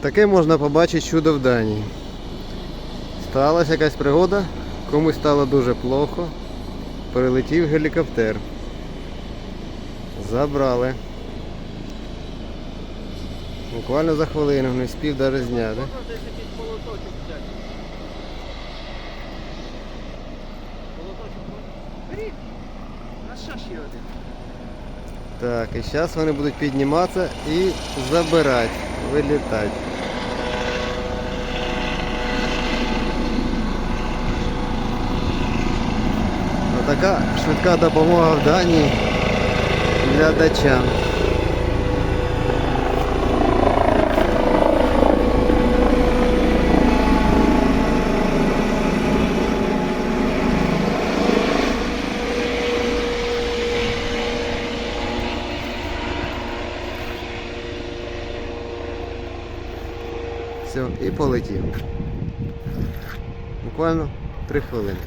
Таке можна побачити чудо в Данії. Сталася якась пригода, комусь стало дуже плохо. Прилетів гелікоптер. Забрали. Буквально за хвилину, не спів навіть зняти. Так, і зараз вони будуть підніматися і забирати, вилітати. Отака швидка допомога в Данії для датчан. Все, і полетів. Буквально 3 хвилини.